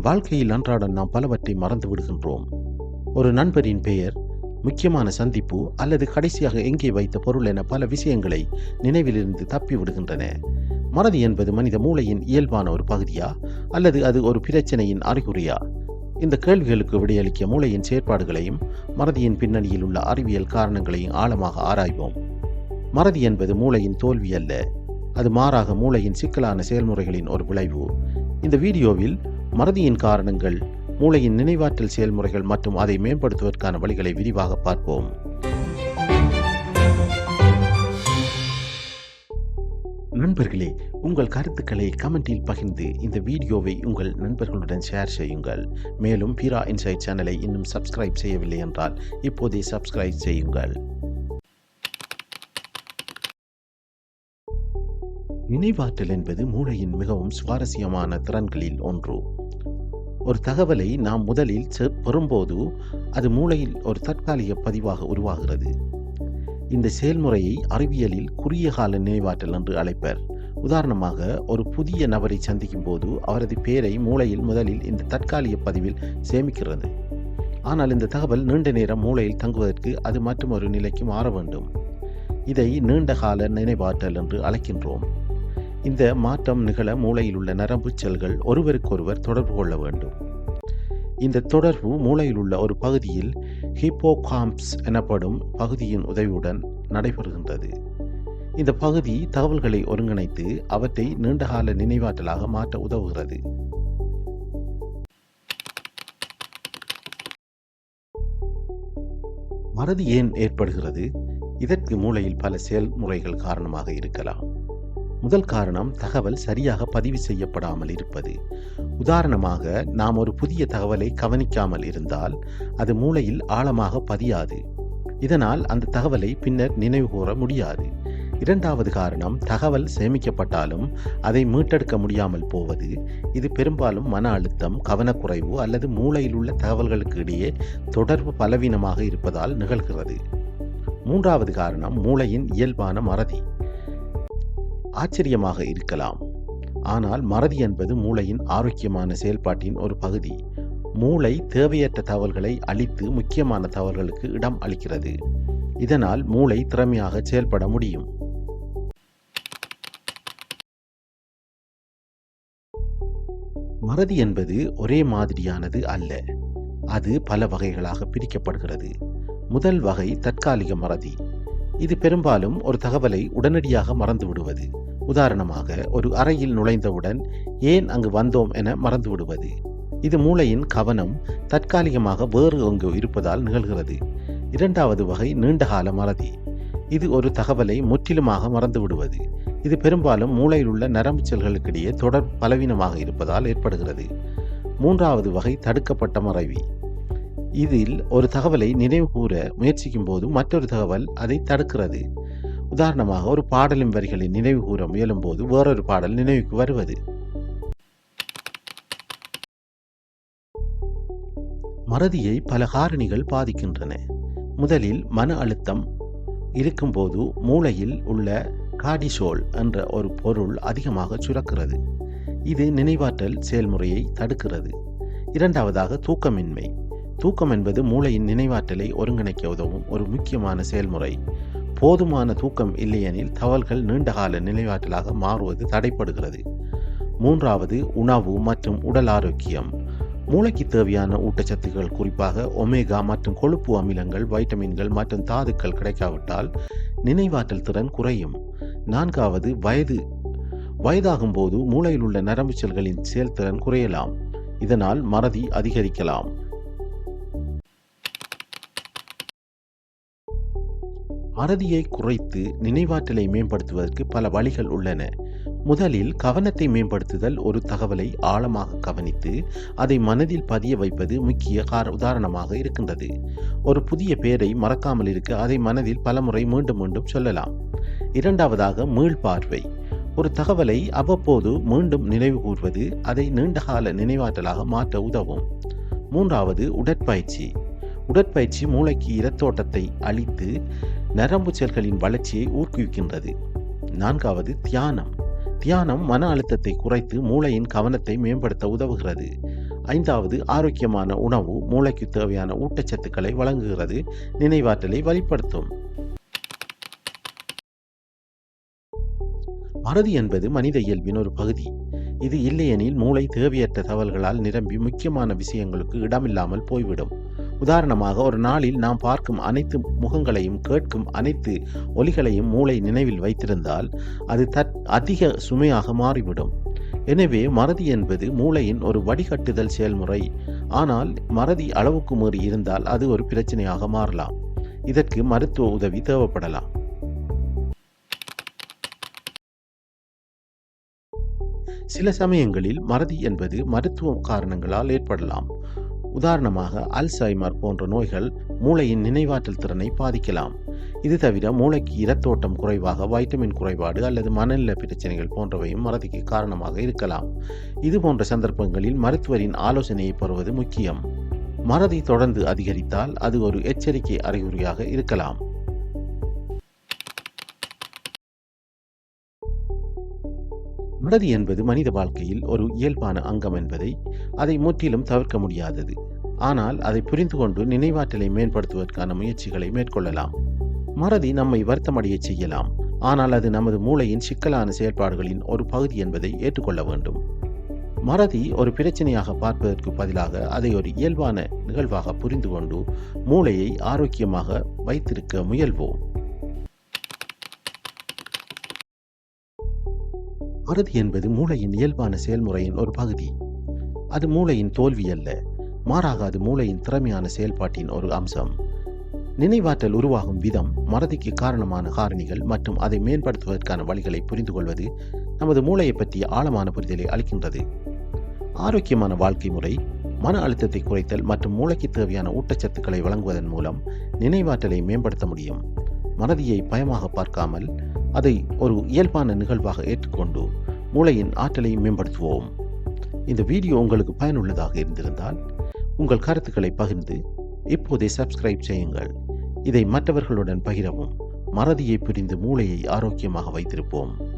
நம் வாழ்க்கையில் அன்றாடம் நாம் பலவற்றை மறந்து விடுகின்றோம். ஒரு நண்பரின் பெயர் முக்கியமான சந்திப்பு அல்லது கடைசியாக எங்கே வைத்த பொருள் என பல விஷயங்களை நினைவிலிருந்து தப்பி விடுகின்றன. மறதி என்பது மனித மூளையின் இயல்பான ஒரு பகுதியா அல்லது அது ஒரு பிரச்சனையின் அறிகுறியா? இந்த கேள்விகளுக்கு விடையளிக்க மூளையின் செயற்பாடுகளையும் மறதியின் பின்னணியில் உள்ள அறிவியல் காரணங்களையும் ஆழமாக ஆராய்வோம். மறதி என்பது மூளையின் தோல்வி அல்ல அது மாறாக மூளையின் சிக்கலான செயல்முறைகளின் ஒரு விளைவு. இந்த வீடியோவில் மறதியின் காரணங்கள் மூளையின் நினைவாற்றல் செயல்முறைகள் மற்றும் அதை மேம்படுத்துவதற்கான வழிகளை விரிவாக பார்ப்போம். நண்பர்களே உங்கள் கருத்துக்களை கமெண்டில் பகிர்ந்து இந்த வீடியோவை உங்கள் நண்பர்களுடன் ஷேர் செய்யுங்கள். மேலும் பீரா இன்சைட் சேனலை இன்னும் சப்ஸ்கிரைப் செய்யவில்லை என்றால் இப்போதே சப்ஸ்கிரைப் செய்யுங்கள். நினைவாற்றல் என்பது மூளையின் மிகவும் சுவாரஸ்யமான திறன்களில் ஒன்று. ஒரு தகவலை நாம் முதலில் செ- பெறும்போது அது மூளையில் ஒரு தற்காலிக பதிவாக உருவாகிறது. இந்த செயல்முறையை அறிவியலில் குறுகிய கால நினைவாற்றல் என்று அழைப்பர். உதாரணமாக ஒரு புதிய நபரை சந்திக்கும் போது அவரது பெயரை மூளையில் முதலில் இந்த தற்காலிக பதிவில் சேமிக்கிறது. ஆனால் இந்த தகவல் நீண்ட நேரம் மூளையில் தங்குவதற்கு அது மற்றொரு நிலைக்கு மாற வேண்டும். இதை நீண்ட கால நினைவாற்றல் என்று அழைக்கின்றோம். இந்த மாற்றம் நிகழ மூளையில் உள்ள நரம்பு செல்கள் ஒருவருக்கொருவர் தொடர்பு கொள்ள வேண்டும். இந்த தொடர்பு மூளையில் உள்ள ஒரு பகுதியில் ஹிப்போகாம்ப்ஸ் எனப்படும் பகுதியின் உதவியுடன் நடைபெறுகின்றது. இந்த பகுதி தகவல்களை ஒருங்கிணைத்து அவற்றை நீண்டகால நினைவாற்றலாக மாற்ற உதவுகிறது. மறதி ஏன் ஏற்படுகிறது? இதற்கு மூளையில் பல செயல்முறைகள் காரணமாக இருக்கலாம். முதல் காரணம் தகவல் சரியாக பதிவு செய்யப்படாமல் இருப்பது. உதாரணமாக நாம் ஒரு புதிய தகவலை கவனிக்காமல் இருந்தால் அது மூளையில் ஆழமாக பதியாது. இதனால் அந்த தகவலை பின்னர் நினைவுகூர முடியாது. இரண்டாவது காரணம் தகவல் சேமிக்கப்பட்டாலும் அதை மீட்டெடுக்க முடியாமல் போவது. இது பெரும்பாலும் மன அழுத்தம் கவனக்குறைவு அல்லது மூளையில் உள்ள தகவல்களுக்கு இடையே தொடர்பு பலவீனமாக இருப்பதால் நிகழ்கிறது. மூன்றாவது காரணம் மூளையின் இயல்பான மறதி. ஆச்சரியமாக இருக்கலாம். ஆனால் மறதி என்பது மூளையின் ஆரோக்கியமான செயல்பாட்டின் ஒரு பகுதி. மூளை தேவையற்ற தகவல்களை அழித்து முக்கியமான தகவல்களுக்கு இடம் அளிக்கிறது. இதனால் மூளை திறமையாக செயல்பட முடியும். மறதி என்பது ஒரே மாதிரியானது அல்ல. அது பல வகைகளாக பிரிக்கப்படுகிறது. முதல் வகை தற்காலிக மறதி. இது பெரும்பாலும் ஒரு தகவலை உடனடியாக மறந்து விடுவது உதாரணமாக ஒரு அறையில் நுழைந்தவுடன் ஏன் அங்கு வந்தோம் என மறந்து விடுவது இது மூளையின் கவனம் தற்காலிகமாக வேறு அங்கு இருப்பதால் நிகழ்கிறது. இரண்டாவது வகை நீண்டகால மறதி. இது ஒரு தகவலை முற்றிலுமாக மறந்து விடுவது இது பெரும்பாலும் மூளையில் உள்ள நரம்பு செல்களுக்கிடையே தொடர் பலவீனமாக இருப்பதால் ஏற்படுகிறது. மூன்றாவது வகை தடுக்கப்பட்ட மறைவி. இதில் ஒரு தகவலை நினைவு கூற முயற்சிக்கும் போது மற்றொரு தகவல் அதை தடுக்கிறது. உதாரணமாக ஒரு பாடலின் வரிகளை நினைவு கூற முயலும் போது வேறொரு பாடல் நினைவுக்கு வருவது. மறதியை பல காரணிகள் பாதிக்கின்றன. முதலில் மன அழுத்தம். இருக்கும்போது மூளையில் உள்ள காடிசோல் என்ற ஒரு பொருள் அதிகமாக சுரக்கிறது. இது நினைவாற்றல் செயல்முறையை தடுக்கிறது. இரண்டாவதாக தூக்கமின்மை. தூக்கம் என்பது மூளையின் நினைவாற்றலை ஒருங்கிணைக்க உதவும் ஒரு முக்கியமான செயல்முறை. போதுமான தூக்கம் இல்லையெனில் தவல்கள் நீண்டகால நினைவாற்றலாக மாறுவது தடைப்படுகிறது. மூன்றாவது உணவு மற்றும் உடல் ஆரோக்கியம். மூளைக்கு தேவையான ஊட்டச்சத்துக்கள் குறிப்பாக ஒமேகா மற்றும் கொழுப்பு அமிலங்கள் வைட்டமின்கள் மற்றும் தாதுக்கள் கிடைக்காவிட்டால் நினைவாற்றல் திறன் குறையும். நான்காவது வயது. வயதாகும் போது மூளையில் உள்ள நரம்பு செல்களின் செயல்திறன் குறையலாம். இதனால் மறதி அதிகரிக்கலாம். மறதியை குறைத்து நினைவாற்றலை மேம்படுத்துவதற்கு பல வழிகள் உள்ளன. முதலில் கவனத்தை மேம்படுத்துதல் ஒரு தகவலை ஆழமாக கவனித்து அதை மனதில் பதிய வைப்பது முக்கிய கார உதாரணமாக இருக்கின்றது. ஒரு புதிய பெயரை மறக்காமல் இருக்க அதை மனதில் பலமுறை மீண்டும் மீண்டும் சொல்லலாம். இரண்டாவதாக மீள்பார்வை ஒரு தகவலை அவ்வப்போது மீண்டும் நினைவு கூர்வது அதை நீண்டகால நினைவாற்றலாக மாற்ற உதவும். மூன்றாவது உடற்பயிற்சி. உடற்பயிற்சி மூளைக்கு இரத்தோட்டத்தை அளித்து நரம்பு செல்களின் வளர்ச்சியை ஊக்குவிக்கின்றது. நான்காவது தியானம். தியானம் மன அழுத்தத்தை குறைத்து மூளையின் கவனத்தை மேம்படுத்த உதவுகிறது. ஐந்தாவது ஆரோக்கியமான உணவு மூளைக்கு தேவையான ஊட்டச்சத்துக்களை வழங்குகிறது. நினைவாற்றலை வழிப்படுத்தும். மறதி என்பது மனித இயல்பின் ஒரு பகுதி. இது இல்லையெனில் மூளை தேவையற்ற தகவல்களால் நிரம்பி முக்கியமான விஷயங்களுக்கு இடமில்லாமல் போய்விடும். உதாரணமாக ஒரு நாளில் நாம் பார்க்கும் அனைத்து முகங்களையும் கேட்கும் அனைத்து ஒலிகளையும் மூளை நினைவில் வைத்திருந்தால் அது தற் அதிக சுமையாக மாறிவிடும். எனவே மறதி என்பது மூளையின் ஒரு வடிகட்டுதல் செயல்முறை. ஆனால் மறதி அளவுக்கு மீறி இருந்தால் அது ஒரு பிரச்சனையாக மாறலாம். இதற்கு மருத்துவ உதவி தேவைப்படலாம். சில சமயங்களில் மறதி என்பது மருத்துவ காரணங்களால் ஏற்படலாம். உதாரணமாக அல்சைமர் போன்ற நோய்கள் மூளையின் நினைவாற்றல் திறனை பாதிக்கலாம். இது தவிர மூளைக்கு இரத்தோட்டம் குறைவாக வைட்டமின் குறைபாடு அல்லது மனநல பிரச்சனைகள் போன்றவையும் மறதிக்கு காரணமாக இருக்கலாம். இது போன்ற சந்தர்ப்பங்களில் மருத்துவரின் ஆலோசனையை பெறுவது முக்கியம். மறதி தொடர்ந்து அதிகரித்தால் அது ஒரு எச்சரிக்கை அறிகுறியாக இருக்கலாம். மறதி என்பது மனித வாழ்க்கையில் ஒரு இயல்பான அங்கம் என்பதை அதை முற்றிலும் தவிர்க்க முடியாதது. ஆனால் அதை புரிந்து கொண்டு நினைவாற்றலை மேம்படுத்துவதற்கான முயற்சிகளை மேற்கொள்ளலாம். மறதி நம்மை வருத்தமடைய செய்யலாம். ஆனால் அது நமது மூளையின் சிக்கலான செயல்பாடுகளின் ஒரு பகுதி என்பதை ஏற்றுக்கொள்ள வேண்டும். மறதி ஒரு பிரச்சனையாக பார்ப்பதற்கு பதிலாக அதை ஒரு இயல்பான நிகழ்வாக புரிந்து கொண்டு மூளையை ஆரோக்கியமாக வைத்திருக்க முயல்வோம். மறதி என்பது மூளையின் இயல்பான செயல்முறையின் ஒரு பகுதி. அது மூளையின் தோல்வி அல்ல மாறாக அது மூளையின் திறமையான செயல்பாட்டின் ஒரு அம்சம். நினைவாற்றல் உருவாகும் விதம் மறதிக்கு காரணமான காரணிகள் மற்றும் அதை மேம்படுத்துவதற்கான வழிகளை புரிந்து கொள்வது நமது மூளையை பற்றிய ஆழமான புரிதலை அளிக்கின்றது. ஆரோக்கியமான வாழ்க்கை முறை மன அழுத்தத்தை குறைத்தல் மற்றும் மூளைக்கு தேவையான ஊட்டச்சத்துக்களை வழங்குவதன் மூலம் நினைவாற்றலை மேம்படுத்த முடியும். மறதியை பயமாக பார்க்காமல் அதை ஒரு இயல்பான நிகழ்வாக ஏற்றுக்கொண்டு மூளையின் ஆற்றலை மேம்படுத்துவோம். இந்த வீடியோ உங்களுக்கு பயனுள்ளதாக இருந்திருந்தால் உங்கள் கருத்துக்களை பகிர்ந்து இப்போதே சப்ஸ்கிரைப் செய்யுங்கள். இதை மற்றவர்களுடன் பகிரவும் மறதியை புரிந்து மூளையை ஆரோக்கியமாக வைத்திருப்போம்.